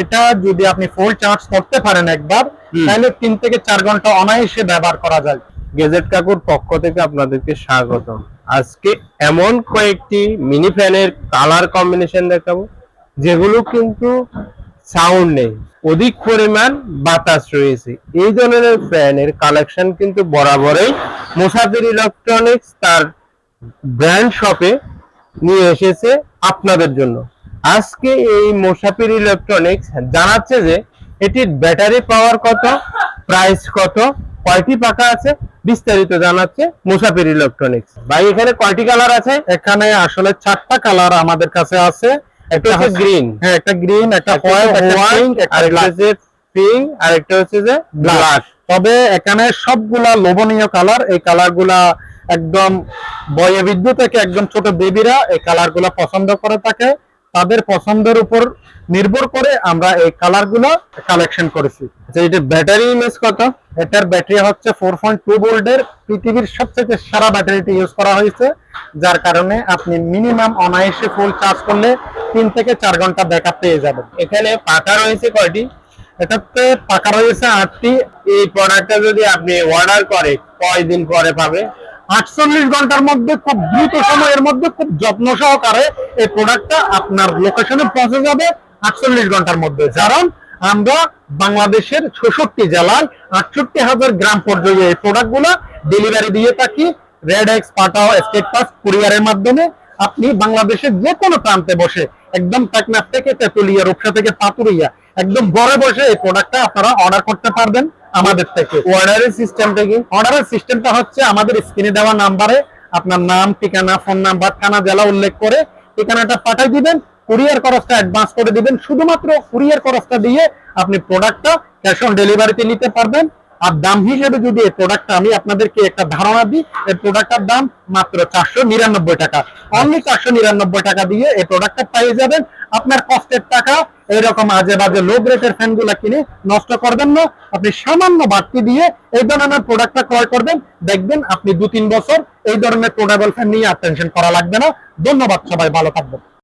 এটা যদি আপনি ফুল চার্জ করতে পারেন একবার তাহলে তিন থেকে চার ঘণ্টা অনায়াসে ব্যবহার করা যায়। গেজেট কাকুর পক্ষ থেকে আপনাদেরকে স্বাগতম। আজকে এমন কয়েকটি মিনি ফ্যানের কালার কম্বিনেশন দেখাবো যেগুলো কিন্তু সাউন্ড নেই অধিক পরিমাণ বাতাস রয়েছে। এই ধরনের ফ্যানের কালেকশন কিন্তু বরাবরই মুসাফির ইলেকট্রনিক্স তার ব্র্যান্ড শপে নিয়ে এসেছে আপনাদের জন্য। আজকে এই মুসাফির ইলেকট্রনিক্স জানাচ্ছে যে এটির ব্যাটারি পাওয়ার কত প্রাইস কত কয়টি পাকা আছে বিস্তারিত জানাচ্ছে মুসাফির ইলেকট্রনিক্স। ভাই এখানে কয়টি কালার আছে? এখানে আসলে চারটা কালার আমাদের কাছে আছে। একটা হচ্ছে গ্রিন হ্যাঁ একটা গ্রিন একটা হোয়াইট একটা পিঙ্ক black। হচ্ছে পিঙ্ক আর একটা হচ্ছে যে ব্ল্যাক তবে এখানে সবগুলা লোভনীয় কালার এই কালারগুলা একদম বয়ে বিদ্যুৎ থেকে একদম ছোট বেবিরা এই কালারগুলা পছন্দ করে থাকে। তাদের পছন্দের উপর নির্ভর করে আমরা এই কালারগুলো কালেকশন করেছি। এটা ব্যাটারি ইমেজ কত? এটার ব্যাটারি হচ্ছে ফোর পয়েন্ট টু ভোল্টের পৃথিবীর সবচেয়ে সারা ব্যাটারিটি ইউজ করা হয়েছে যার কারণে আপনি মিনিমাম অনায়াসে ফুল চার্জ করলে তিন থেকে চার ঘণ্টা ব্যাকআপ পেয়ে যাবেন। এখানে পাকা রয়েছে কয়টি? এটাতে পাকা রয়েছে আটটি। এই প্রোডাক্টটা যদি আপনি অর্ডার করে কয়দিন পরে পাবে? আটচল্লিশ ঘণ্টার মধ্যে খুব দ্রুত সময়ের মধ্যে খুব যত্ন সহকারে এই প্রোডাক্টটা আপনার লোকেশনে পৌঁছে যাবে আটচল্লিশ ঘণ্টার মধ্যে। কারণ আমরা বাংলাদেশের ছষট্টি জেলায় আটষট্টি হাজার গ্রাম পর্যায়ে এই প্রোডাক্টগুলো ডেলিভারি দিয়ে থাকি। Red X Pathao state pass কুরিয়ারের মাধ্যমে আপনি বাংলাদেশের যে কোনো প্রান্তে বসে একদম টেকনাফ থেকে তেতুলিয়া, রূপসা থেকে পাতুরিয়া একদম ঘরে বসে এই প্রোডাক্টটা আপনারা অর্ডার করতে পারবেন। আমাদের থেকে। অর্ডারের সিস্টেমটা কি? অর্ডারের সিস্টেমটা হচ্ছে আমাদের স্ক্রিনে দেওয়া নাম্বারে আপনার নাম ঠিকানা ফোন নাম্বার থানা জেলা উল্লেখ করে ঠিকানাটা পাঠিয়ে দিবেন কুরিয়ার খরচটা অ্যাডভান্স করে দিবেন। শুধুমাত্র কুরিয়ার খরচটা দিয়ে আপনি প্রোডাক্টটা ক্যাশ অন ডেলিভারিতে নিতে পারবেন। আর দাম হিসেবে যদি এই প্রোডাক্টটা আমি আপনাদেরকে একটা ধারণা দিই এই প্রোডাক্টটার দাম মাত্র চারশো নিরানব্বই টাকা। অনলি চারশো নিরানব্বই টাকা দিয়ে এই প্রোডাক্টটা পেয়ে যাবেন। আপনার কষ্টের টাকা এরকম আজে বাজে লো রেটের ফ্যানগুলা কিনে নষ্ট করবেন না। আপনি সামান্য বাড়তি দিয়ে এই ধরনের প্রোডাক্টটা ক্রয় করবেন। দেখবেন আপনি দু তিন বছর এই ধরনের পোর্টেবল ফ্যান নিয়ে আর টেনশন করা লাগবে না। ধন্যবাদ সবাই, ভালো থাকবেন।